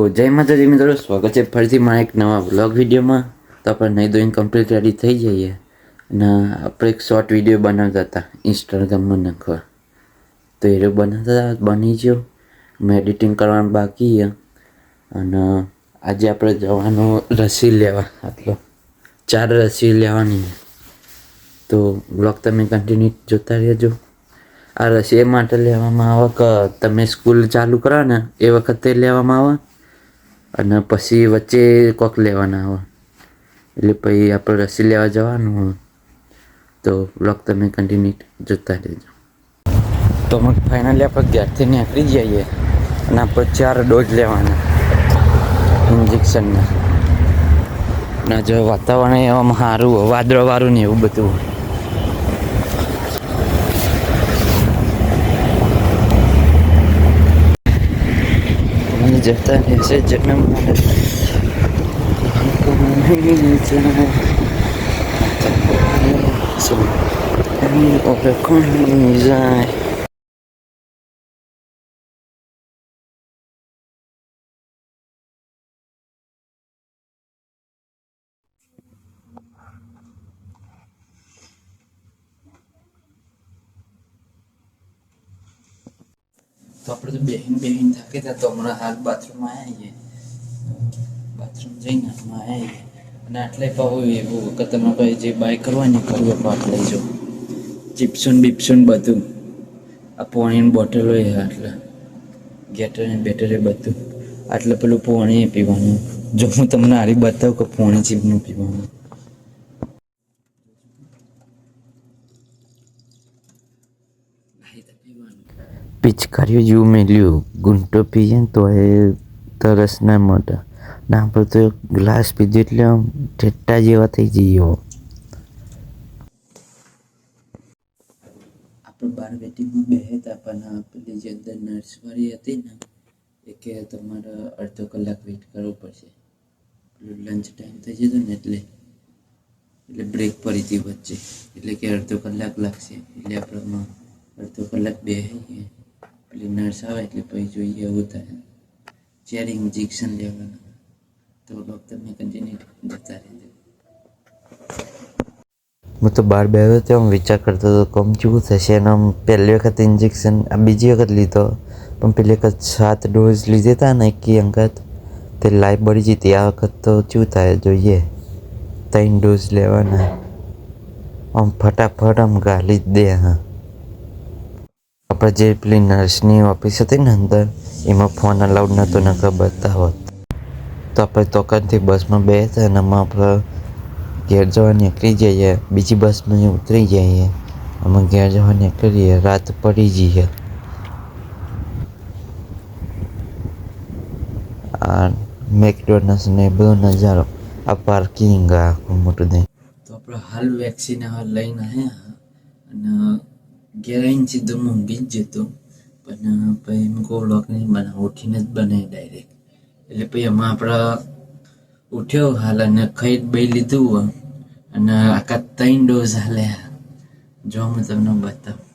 તો જય માતાજી મિત્રો, સ્વાગત છે ફરીથી મારા એક નવા વ્લોગ વિડીયોમાં. તો આપણે નહીં દોઈને કમ્પ્લીટ રેડી થઈ જઈએ અને આપણે એક શોર્ટ વીડિયો બનાવતા હતા ઇન્સ્ટાગ્રામમાં નાખવા. તો એ બનાવતા હતા, બની ગયો. મેં એડિટિંગ કરવાનું બાકી અને આજે આપણે જવાનું રસી લેવા, આટલો. ચાર રસી લેવાની. તો વ્લોગ તમે કન્ટિન્યુ જોતા રહેજો. આ રસી એ માટે લેવામાં આવે કે તમે સ્કૂલ ચાલુ કરો ને, એ વખતે લેવામાં આવે? અને પછી વચ્ચે કોક લેવાના આવે એટલે પછી આપણે રસી લેવા જવાનું હોય. તો બ્લોક તમે કન્ટિન્યુ જોતા રહેજો. તો અમે ફાઇનલી આપણે ઘેરથી નીકળી જઈએ અને આપણે ચાર ડોઝ લેવાના ઇન્જેક્શનના ના. જો વાતાવરણ એવામાં સારું હોય વાદળવાળું ને એવું બધું જતા રહેશે જન્મ જાય આપણે તો બેહીન બેહીન થાકી હતા તો હમણાં હાલ બાથરૂમમાં આવીએ બાથરૂમ જઈને હાલમાં આવીએ અને આટલે પાવું એવું કે તમે ભાઈ જે બાય કરવાની કરવો પાક લઈ જાઓ. ચિપ્સુન બિપ્સુન બધું. આ પાણીની બોટલો એ આટલા. ગેટર ને બેટર બધું. આટલે પેલું પાણી પીવાનું. જો હું તમને હારી બતાવું કે પાણી ચીપનું પીવાનું. પિચકારીઓ જેવું મેલ્યું. ગુંટો પીએ તો એ તરસ ના મોટા ના આપણે તો ગ્લાસ પીધો એટલે આમ ઠેટ્ટા જેવા થઈ જઈએ આપણે બાર વેટિંગમાં બે હતા, પણ પેલી જે અંદર નર્સવાળી હતી ને, એ કે તમારે અડધો કલાક વેઇટ કરવો પડશે. પેલું લંચ ટાઈમ થઈ જતો ને એટલે એટલે બ્રેક પડી હતી વચ્ચે. એટલે કે અડધો કલાક લાગશે. એટલે આપણે અડધો કલાક બે પેલી નર્સ આવે એટલે પછી જોઈએ એવું થાય જ્યારે ઇન્જેક્શન લેવાનું તો ડૉક્ટર મેં કન્ટિન્યુ જતા રહેજો હું તો બહાર બેઠો તો આમ વિચાર કરતો હતો કમ કેવું થશે અને આમ પહેલી વખત ઇન્જેક્શન આ બીજી વખત લીધો પણ પેલી વખત સાત ડોઝ લીધા હતા ને એકી અંગત તે લાઈફ બળી જતી આ વખત તો શું થાય જોઈએ ત્રણ ડોઝ લેવાના આમ ફટાફટ આમ ગાલી જ દે હા આપણે જે પેલી નર્સની ઓફિસ હતી ને અંદર, એમાં ફોન અલાઉડ નહોતો નકર હોત. તો આપણે તોકનથી બસમાં બે હતા અને એમાં આપણે ઘેર જવા નીકળી જઈએ, બીજી બસમાં ઉતરી જઈએ. અમે ઘેર જવા નીકળીએ, રાત પડી જઈએ. આ મેકડોનલ્સ ને બધો નજારો, આ પાર્કિંગ આખું મોટું દે. તો આપણે હાલ વેક્સિન લઈને આવ્યા અને ઘેર આવીને સીધો જ જતો, પણ પછી એમ કહું લોક નહીં બનાવ, ઉઠીને જ બનાવી ડાયરેક્ટ એટલે પછી એમાં આપણે ઉઠ્યો, હાલ અને ખાઈ બે લીધું અને આખા ત્રણ ડોઝ હાલ્યા જો હું તમને બતાવું.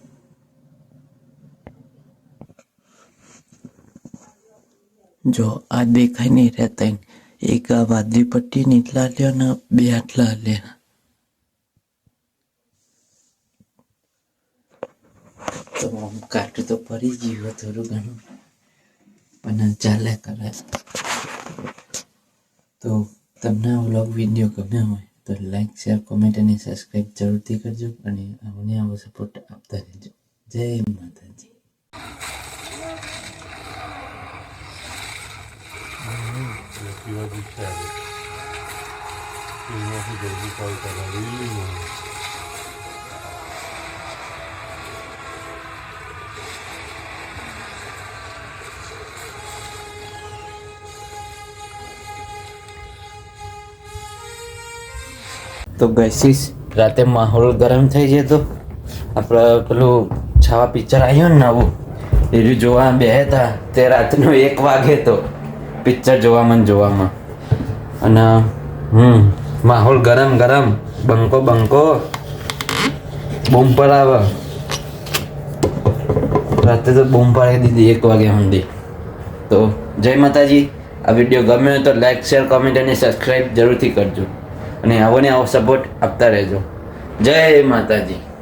જો, આ દેખાય નહીં રહેતા એક આ વાદળી પટ્ટી નીચલા લ્યો ને બે આટલા લ્યા તો આમ તો પડી ગયું થોડું ઘણું. પણ ચાલે કરે તો તમને આ વ્લોગ વીડિયો ગમ્યો હોય તો લાઈક શેર કોમેન્ટ અને સબસ્ક્રાઈબ જરૂરથી કરજો અને અમને આવો સપોર્ટ આપતા રહેજો. જય માતાજી. પીવા પૂછતા એમાંથી જલ્દી કોલ કરવા. તો ગઈસીસ રાતે માહોલ ગરમ થઈ જાય તો આપણે પેલું છાવા પિક્ચર આવ્યું ને નવું, એ જોવા બે હતા, તે રાતનો એક વાગે તો પિક્ચર જોવામાં જોવામાં. અને, હમ, માહોલ ગરમ ગરમ, બંકો બંકો, બૂમ પડાવે રાતે તો બૂમ પાડી દીધી એક વાગ્યા સુધી. તો જય માતાજી, આ વીડિયો ગમે તો લાઈક, શેર કોમેન્ટ અને સબસ્ક્રાઈબ જરૂરથી કરજો. અને આવો ને આવો સપોર્ટ આપતા રહેજો. જય માતાજી.